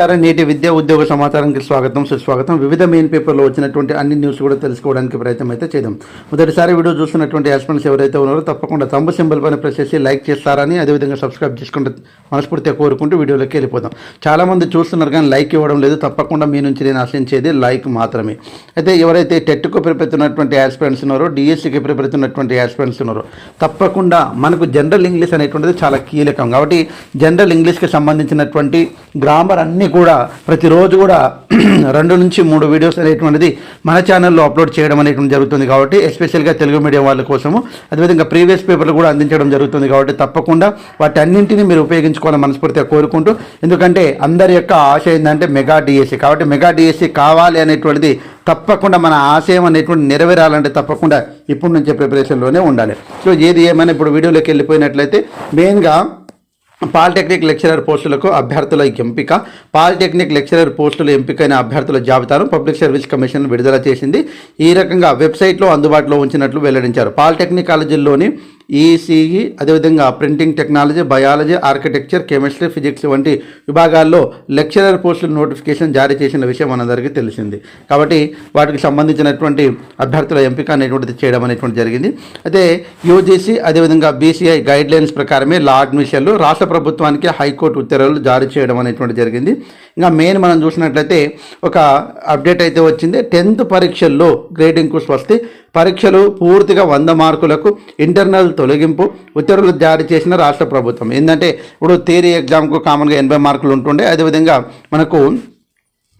మిట్లారా నేటి విద్యా ఉద్యోగ సమాచారానికి స్వాగతం సుస్వాగతం. వివిధ మెయిన్ పేపర్లో వచ్చినటువంటి అన్ని న్యూస్ కూడా తెలుసుకోవడానికి ప్రయత్నం అయితే చేద్దాం. మొదటిసారి వీడియో చూస్తున్నటువంటి హస్బెండ్స్ ఎవరైతే ఉన్నారో తప్పకుండా తంబు సింబల్ పైన ప్రెస్ చేసి లైక్ చేస్తారని అదేవిధంగా సబ్స్క్రైబ్ చేసుకుంటే మనస్ఫూర్తిగా కోరుకుంటూ వీడియోలోకి వెళ్ళిపోదాం. చాలామంది చూస్తున్నారు కానీ లైక్ ఇవ్వడం లేదు. తప్పకుండా మీ నుంచి నేను ఆశించేది లైక్ మాత్రమే. అయితే ఎవరైతే టెట్కు ప్రిపెడుతున్నటువంటి యాస్పెంట్స్ ఉన్నారో డిఎస్సికి ప్రిపెడుతున్నటువంటి యాస్పెంట్స్ ఉన్నారో తప్పకుండా మనకు జనరల్ ఇంగ్లీష్ అనేటువంటిది చాలా కీలకం. కాబట్టి జనరల్ ఇంగ్లీష్కి సంబంధించినటువంటి గ్రామర్ అన్నీ కూడా ప్రతిరోజు కూడా రెండు నుంచి మూడు వీడియోస్ అనేటువంటిది మన ఛానల్లో అప్లోడ్ చేయడం అనేటువంటి జరుగుతుంది కాబట్టి ఎస్పెషల్గా తెలుగు మీడియం వాళ్ళ కోసము. అదేవిధంగా ప్రీవియస్ పేపర్లు కూడా అందించడం జరుగుతుంది కాబట్టి తప్పకుండా వాటి అన్నింటినీ మీరు ఉపయోగించుకోవాలని మనస్ఫూర్తిగా కోరుకుంటూ ఎందుకంటే అందరి యొక్క ఆశ ఏంటంటే మెగా డిఎస్సి. కాబట్టి మెగా డిఎస్సి కావాలి అనేటువంటిది తప్పకుండా మన ఆశయం అనేటువంటి నెరవేరాలంటే తప్పకుండా ఇప్పటి నుంచే ప్రిపరేషన్లోనే ఉండాలి. సో ఏది ఏమైనా ఇప్పుడు వీడియోలోకి వెళ్ళిపోయినట్లయితే మెయిన్గా పాలిటెక్నిక్ లెక్చరర్ పోస్టులకు అభ్యర్థుల ఎంపిక. పాలిటెక్నిక్ లెక్చరర్ పోస్టుల ఎంపికైన అభ్యర్థుల జాబితాను పబ్లిక్ సర్వీస్ కమిషన్ విడుదల చేసింది. ఈ రకంగా వెబ్సైట్లో అందుబాటులో ఉంచినట్లు వెల్లడించారు. పాలిటెక్నిక్ కాలేజీల్లోని ఈసీఈ అదేవిధంగా printing technology biology architecture chemistry physics వంటి విభాగాల్లో లెక్చరర్ పోస్టుల నోటిఫికేషన్ జారీ చేసిన విషయం మనందరికీ తెలిసింది. కాబట్టి వాటికి సంబంధించినటువంటి అభ్యర్థుల ఎంపిక అనేటువంటిది చేయడం అనేటువంటి జరిగింది. అయితే యూజీసీ అదేవిధంగా బీసీఐ గైడ్లైన్స్ ప్రకారమే లా అడ్మిషన్లు రాష్ట్ర ప్రభుత్వానికి హైకోర్టు ఉత్తర్వులు జారీ చేయడం అనేటువంటి జరిగింది. ఇంకా మెయిన్ మనం చూసినట్లయితే ఒక అప్డేట్ అయితే వచ్చింది. టెన్త్ పరీక్షల్లో గ్రేడింగ్కు స్వస్తి పరీక్షలు పూర్తిగా వంద మార్కులకు ఇంటర్నల్ తొలగింపు ఉత్తర్వులు జారీ చేసిన రాష్ట్ర ప్రభుత్వం. ఏంటంటే ఇప్పుడు థియరీ ఎగ్జామ్కు కామన్గా ఎనభై మార్కులు ఉంటుండే. అదేవిధంగా మనకు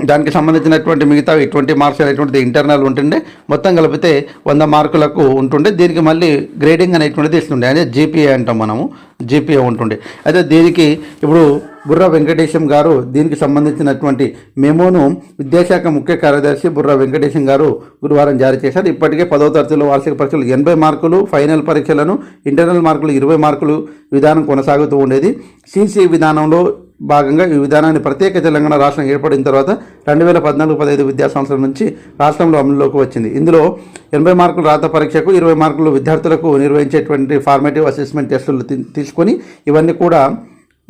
దానికి సంబంధించినటువంటి మిగతా ట్వంటీ మార్క్స్ అనేటువంటిది ఇంటర్నల్ ఉంటుండే. మొత్తం కలిపితే వంద మార్కులకు ఉంటుండే. దీనికి మళ్ళీ గ్రేడింగ్ అనేటువంటిది ఇస్తుండే. అదే జీపీఏ అంటాం మనము. జీపీఏ ఉంటుండే. అయితే దీనికి ఇప్పుడు బుర్ర వెంకటేశం గారు దీనికి సంబంధించినటువంటి మెమోను విద్యాశాఖ ముఖ్య కార్యదర్శి బుర్ర వెంకటేశం గారు గురువారం జారీ చేశారు. ఇప్పటికే పదో తరగతిలో వార్షిక పరీక్షలు ఎనభై మార్కులు ఫైనల్ పరీక్షలను ఇంటర్నల్ మార్కులు ఇరవై మార్కులు విధానం కొనసాగుతూ ఉండేది. సీసీ విధానంలో భాగంగా ఈ విధానాన్ని ప్రత్యేక తెలంగాణ రాష్ట్రం ఏర్పడిన తర్వాత రెండు వేల పద్నాలుగు పదహైదు విద్యా సంవత్సరం నుంచి రాష్ట్రంలో అమలులోకి వచ్చింది. ఇందులో ఎనభై మార్కులు రాత పరీక్షకు ఇరవై మార్కులు విద్యార్థులకు నిర్వహించేటువంటి ఫార్మేటివ్ అసెస్మెంట్ టెస్టులు తీసుకొని ఇవన్నీ కూడా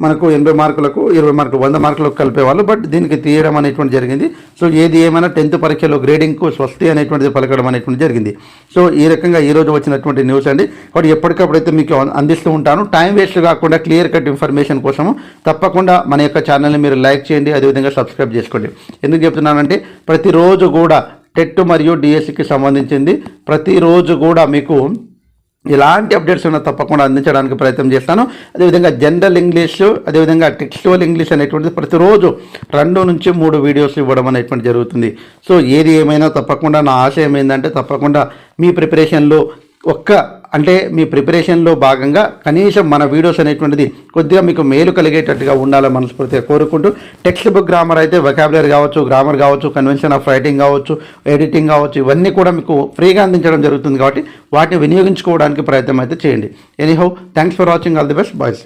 మనకు ఎనభై మార్కులకు ఇరవై మార్కులు వంద మార్కులకు కలిపేవాళ్ళు బట్ దీనికి తీయడం అనేటువంటి జరిగింది. సో ఏది ఏమైనా టెన్త్ పరీక్షలో గ్రేడింగ్కు స్వస్తి అనేటువంటిది పలకడం అనేటువంటి జరిగింది. సో ఈ రకంగా ఈ రోజు వచ్చినటువంటి న్యూస్ అండి. కాబట్టి ఎప్పటికప్పుడైతే మీకు అందిస్తూ ఉంటాను. టైం వేస్ట్ కాకుండా క్లియర్ కట్ ఇన్ఫర్మేషన్ కోసము తప్పకుండా మన యొక్క ఛానల్ని మీరు లైక్ చేయండి. అదేవిధంగా సబ్స్క్రైబ్ చేసుకోండి. ఎందుకు చెప్తున్నానంటే ప్రతిరోజు కూడా టెట్ మరియు డిఎస్సికి సంబంధించింది. ప్రతిరోజు కూడా మీకు ఇలాంటి అప్డేట్స్ ఉన్నా తప్పకుండా అందించడానికి ప్రయత్నం చేస్తాను. అదేవిధంగా జనరల్ ఇంగ్లీష్ అదేవిధంగా టెక్స్టువల్ ఇంగ్లీష్ అనేటువంటిది ప్రతిరోజు రెండు నుంచి మూడు వీడియోస్ ఇవ్వడం అనేటువంటి జరుగుతుంది. సో ఏది ఏమైనా తప్పకుండా నా ఆశయం ఏంటంటే తప్పకుండా మీ ప్రిపరేషన్లో ఒక్క అంటే మీ ప్రిపరేషన్లో భాగంగా కనీసం మన వీడియోస్ అనేటువంటిది కొద్దిగా మీకు మేలు కలిగేటట్టుగా ఉండాలని మనస్ఫూర్తిగా కోరుకుంటూ టెక్స్ట్ బుక్ గ్రామర్ అయితే వెకాబులరీ కావచ్చు గ్రామర్ కావచ్చు కన్వెన్షన్ ఆఫ్ రైటింగ్ కావచ్చు ఎడిటింగ్ కావచ్చు ఇవన్నీ కూడా మీకు ఫ్రీగా అందించడం జరుగుతుంది కాబట్టి వాటిని వినియోగించుకోవడానికి ప్రయత్నం అయితే చేయండి. Anyhow thanks for watching all the best boys